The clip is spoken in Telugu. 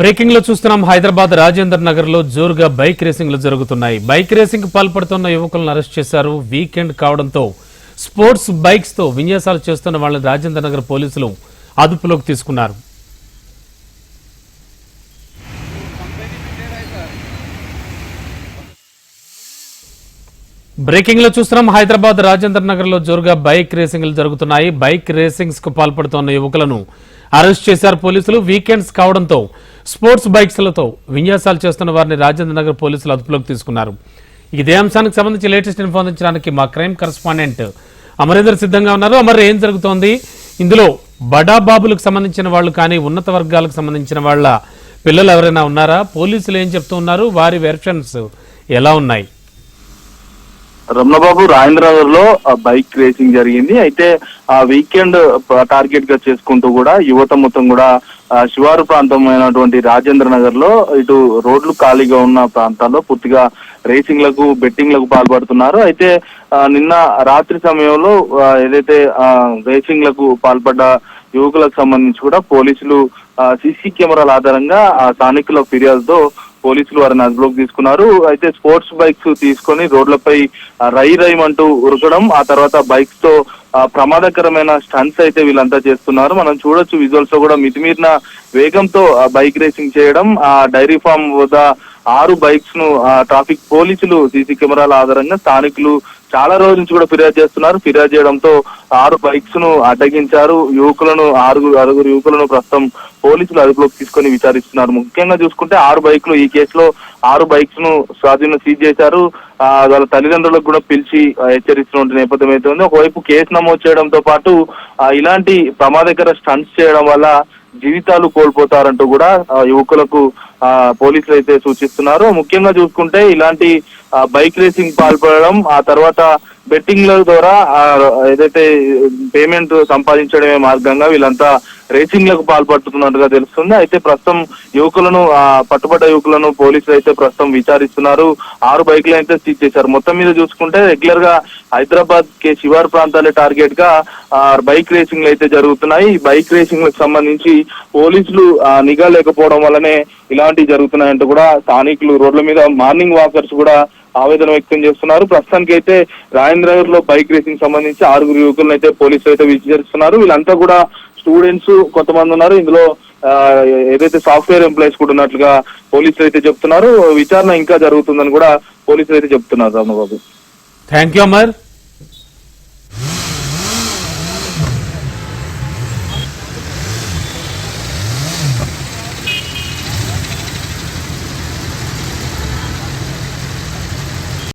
బ్రేకింగ్లో చూస్తున్నాం హైదరాబాద్ రాజేందర్ నగర్లో జోరుగా బైక్ రేసింగ్లు జరుగుతున్నాయి. బైక్ రేసింగ్ పాల్పడుతున్న యువకులను అరెస్ట్ చేశారు. వీకెండ్ కావడంతో స్పోర్ట్స్ బైక్స్తో విన్యాసాలు చేస్తున్న వాళ్ళని రాజేందర్ నగర్ పోలీసులు అదుపులోకి తీసుకున్నారు. బ్రేకింగ్లో చూస్తున్నాం హైదరాబాద్ రాజేందర్ నగర్లో జోరుగా బైక్ రేసింగ్లు జరుగుతున్నాయి. బైక్ రేసింగ్స్కు పాల్పడుతున్న యువకులను అరెస్ట్ చేశారు పోలీసులు. వీకెండ్స్ కావడంతో స్పోర్ట్స్ బైక్స్లతో విన్యాసాలు చేస్తున్న వారిని రాజేంద్ర నగర్ పోలీసులు అదుపులోకి తీసుకున్నారు. ఇదే అంశానికి సంబంధించి లేటెస్ట్ ఇన్ఫో అందించడానికి మా క్రైమ్ కరస్పాండెంట్ అమరేందర్ సిద్ధంగా ఉన్నారు. అమర్ ఏం జరుగుతోంది? ఇందులో బడాబాబులకు సంబంధించిన వాళ్ళు కానీ ఉన్నత వర్గాలకు సంబంధించిన వాళ్ళ పిల్లలు ఎవరైనా ఉన్నారా? పోలీసులు ఏం చెప్తూ ఉన్నారు? వారి వెర్షన్స్ ఎలా ఉన్నాయి? రమణబాబు రాజేంద్రనగర్లో బైక్ రేసింగ్ జరిగింది. అయితే ఆ వీకెండ్ టార్గెట్గా చేసుకుంటూ కూడా యువత మొత్తం కూడా శివారు ప్రాంతమైనటువంటి రాజేంద్ర నగర్లో ఇటు రోడ్లు ఖాళీగా ఉన్న ప్రాంతాల్లో పూర్తిగా రేసింగ్లకు బెట్టింగ్లకు పాల్పడుతున్నారు. అయితే నిన్న రాత్రి సమయంలో ఏదైతే రేసింగ్ రేసింగ్లకు పాల్పడ్డ యువకులకు సంబంధించి కూడా పోలీసులు సీసీ కెమెరాల ఆధారంగా ఆ స్థానికుల ఫిర్యాదుతో పోలీసులు వారిని అదుపులోకి తీసుకున్నారు. అయితే స్పోర్ట్స్ బైక్స్ తీసుకొని రోడ్లపై రై రైమంటూ ఉరకడం ఆ తర్వాత బైక్స్తో ప్రమాదకరమైన స్టంట్స్ అయితే వీళ్ళంతా చేస్తున్నారు. మనం చూడొచ్చు విజువల్స్లో కూడా మితిమీరిన వేగంతో బైక్ రేసింగ్ చేయడం ఆ డైరీ ఫామ్ వద్ద ఆరు బైక్స్ను ఆ, ట్రాఫిక్ పోలీసులు సీసీ కెమెరాల ఆధారంగా స్థానికులు చాలా రోజుల నుంచి కూడా ఫిర్యాదు చేస్తున్నారు. ఫిర్యాదు చేయడంతో ఆరు బైక్స్ను అడ్డగించారు. యువకులను ఆరుగురు ఆరుగురు యువకులను ప్రస్తుతం పోలీసులు అదుపులోకి తీసుకొని విచారిస్తున్నారు. ముఖ్యంగా చూసుకుంటే ఆరు బైక్లు ఈ కేసులో ఆరు బైక్స్ను స్వాధీనం సీజ్ చేశారు. వాళ్ళ తల్లిదండ్రులకు కూడా పిలిచి హెచ్చరిస్తున్న నేపథ్యం అయితే ఉంది. ఒకవైపు కేసు నమోదు చేయడంతో పాటు ఇలాంటి ప్రమాదకర స్టంట్స్ చేయడం వల్ల జీవితాలు కోల్పోతారంటూ కూడా యువకులకు ఆ, పోలీసులు అయితే సూచిస్తున్నారు. ముఖ్యంగా చూసుకుంటే ఇలాంటి ఆ, బైక్ రేసింగ్ పాల్పడడం ఆ తర్వాత బెట్టింగ్ల ద్వారా ఆ, ఏదైతే పేమెంట్ సంపాదించడమే మార్గంగా వీళ్ళంతా రేసింగ్లకు పాల్పడుతున్నట్టుగా తెలుస్తుంది. అయితే ప్రస్తుతం యువకులను ఆ, పట్టుబడ్డ యువకులను పోలీసులు అయితే ప్రస్తుతం విచారిస్తున్నారు. ఆరు బైక్లు అయితే సీజ్ చేశారు. మొత్తం మీద చూసుకుంటే రెగ్యులర్గా హైదరాబాద్ కే శివారు ప్రాంతాలే టార్గెట్గా బైక్ రేసింగ్లు అయితే జరుగుతున్నాయి. ఈ బైక్ రేసింగ్లకు సంబంధించి పోలీసులు నిఘా లేకపోవడం వల్లనే ఇలాంటివి జరుగుతున్నాయంటూ కూడా స్థానికులు రోడ్ల మీద మార్నింగ్ వాకర్స్ కూడా ఆవేదన వ్యక్తం చేస్తున్నారు. ప్రస్తుతానికి అయితే రాజేంద్రనగర్లో బైక్ రేసింగ్ సంబంధించి ఆరుగురు యువకులను అయితే పోలీసులు అయితే విచారిస్తున్నారు. వీళ్ళంతా కూడా స్టూడెంట్స్ కొంతమంది ఉన్నారు. ఇందులో ఆ, ఏదైతే సాఫ్ట్వేర్ ఎంప్లాయీస్ కూడా ఉన్నట్లుగా పోలీసులు అయితే చెప్తున్నారు. విచారణ ఇంకా జరుగుతుందని కూడా పోలీసులు అయితే చెప్తున్నారు రామబాబు. Thank you Amar